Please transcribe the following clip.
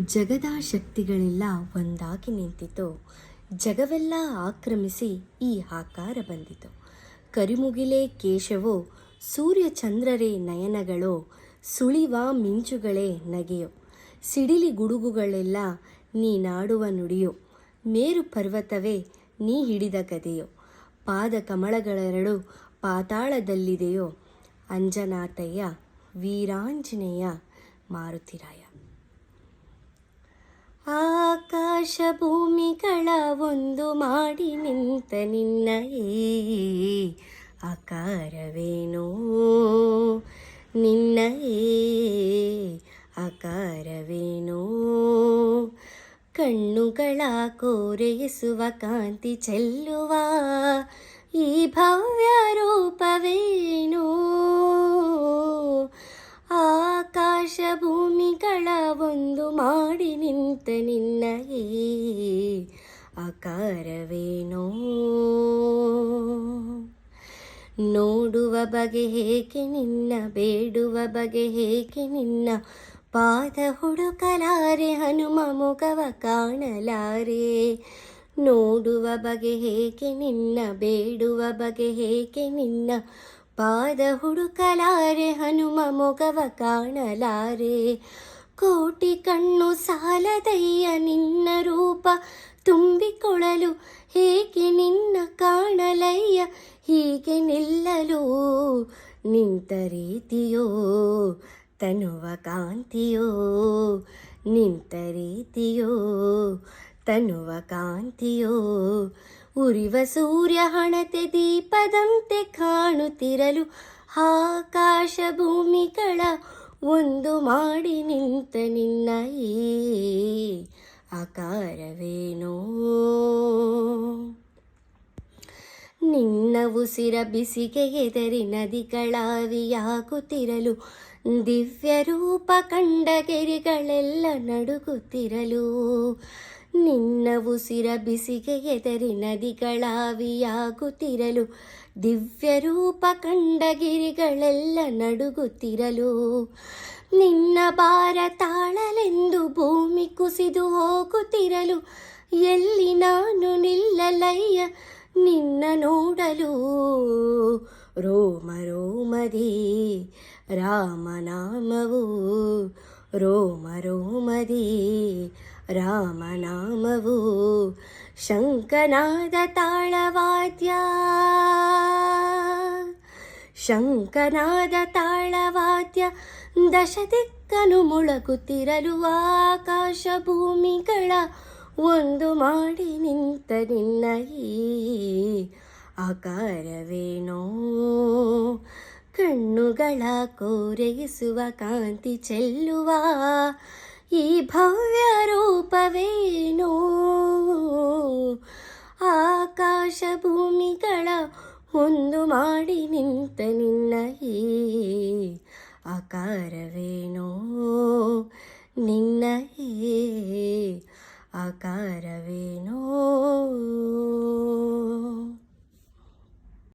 ಜಗದ ಶಕ್ತಿಗಳೆಲ್ಲ ಒಂದಾಗಿ ನಿಂತಿತು. ಜಗವೆಲ್ಲ ಆಕ್ರಮಿಸಿ ಈ ಆಕಾರ ಬಂದಿತು. ಕರಿಮುಗಿಲೇ ಕೇಶವೋ ಸೂರ್ಯ ಚಂದ್ರರೇ ನಯನಗಳೋ, ಸುಳಿವ ಮಿಂಚುಗಳೇ ನಗೆಯೋ. ಸಿಡಿಲಿ ಗುಡುಗುಗಳೆಲ್ಲ ನೀ ನಾಡುವ ನುಡಿಯೋ. ಮೇರು ಪರ್ವತವೇ ನೀ ಹಿಡಿದ ಗದೆಯೋ. ಪಾದ ಕಮಲಗಳೆರಡು ಪಾತಾಳದಲ್ಲಿದೆಯೋ. ಅಂಜನಾಥಯ್ಯ, ವೀರಾಂಜನೇಯ ಮಾರುತಿರಾಯ. ಆಕಾಶ ಭೂಮಿಗಳ ಒಂದು ಮಾಡಿ ನಿಂತ ನಿನ್ನ ಈ ಆಕಾರವೇನೋ? ನಿನ್ನ ಏ ಆಕಾರವೇನೋ? ಕಣ್ಣುಗಳ ಕೋರೆಯಿಸುವ ಕಾಂತಿ ಚೆಲ್ಲುವ ಈ ಭವ್ಯ ರೂಪವೇನೋ? ಆಕಾಶ ಭೂಮಿಗಳ ಒಂದು ಮಾಡಿ ನಿಂತ ನಿನ್ನ ಈ ಆಕಾರವೇನೋ ನೋಡುವ ಬಗೆ ಹೇಗೆ ನಿನ್ನ ಬೇಡುವ ಬಗೆ ಹೇಗೆ ನಿನ್ನ ಪಾದ ಹುಡುಕಲಾರೆ ಹನುಮ ಮುಖವ ಕಾಣಲಾರೆ ನೋಡುವ ಬಗೆ ಹೇಗೆ ನಿನ್ನ ಬೇಡುವ ಬಗೆ ಹೇಗೆ ನಿನ್ನ ಪಾದ ಹುಡುಕಲಾರೆ ಹನುಮ ಮೊಗವ ಕಾಣಲಾರೆ ಕೋಟಿ ಕಣ್ಣು ಸಾಲದಯ್ಯ ನಿನ್ನ ರೂಪ ತುಂಬಿಕೊಳ್ಳಲು ಹೇಗೆ ನಿನ್ನ ಕಾಣಲಯ್ಯ? ಹೀಗೆ ನಿಲ್ಲಲು ನಿಂತ ರೀತಿಯೋ? ತನುವ ಕಾಂತಿಯೋ? ನಿಂತ ರೀತಿಯೋ? ತನುವ ಕಾಂತಿಯೋ? ಉರಿವ ಸೂರ್ಯ ಹಣತೆ ದೀಪದಂತೆ ಕಾಣುತ್ತಿರಲು ಆಕಾಶ ಭೂಮಿಗಳ ಒಂದು ಮಾಡಿ ನಿಂತ ನಿನ್ನ ಈ ಆಕಾರವೇನೋ. ನಿನ್ನ ಉಸಿರ ಬಿಸಿಗೆ ಎದರಿ ನದಿಗಳಾವಿಯಾಗುತ್ತಿರಲು ದಿವ್ಯ ರೂಪ ಕಂಡ ಗೆರೆಗಳೆಲ್ಲ ನಡುಗುತ್ತಿರಲು? ನಿನ್ನ ಉಸಿರ ಬಿಸಿಗೆ ಎದರಿ ನದಿಗಳಾವಿಯಾಗುತ್ತಿರಲು, ದಿವ್ಯ ರೂಪ ಕಂಡಗಿರಿಗಳೆಲ್ಲ ನಡುಗುತ್ತಿರಲು. ನಿನ್ನ ಭಾರ ತಾಳಲೆಂದು ಭೂಮಿ ಕುಸಿದು ಹೋಗುತ್ತಿರಲು, ಎಲ್ಲಿ ನಾನು ನಿಲ್ಲಲಯ್ಯ ನಿನ್ನ ನೋಡಲು. ರೋಮ, ರೋಮದಿ ರಾಮನಾಮವು ರೋಮ ರೋಮದಿ ರಾಮನಾಮವು ಶಂಕನಾದ ತಾಳವಾದ್ಯ. ಶಂಕನಾದ ತಾಳವಾದ್ಯ ದಶ ದಿಕ್ಕನು ಮುಳಗುತ್ತಿರಲು ಆಕಾಶ ಭೂಮಿಗಳ ಒಂದು ಮಾಡಿ ನಿಂತ ನಿನ್ನ ಈ ಆಕಾರವೇನೋ ಕಣ್ಣುಗಳ ಕೋರೈಸುವ ಕಾಂತಿ ಚೆಲ್ಲುವ ಈ ಭವ್ಯ ರೂಪವೇನೋ ಆಕಾಶ ಭೂಮಿಗಳ ಒಂದು ಮಾಡಿ ನಿಂತ ನಿನ್ನ ಈ ಆಕಾರವೇನೋ ನಿನ್ನ ಈ ಆಕಾರವೇನೋ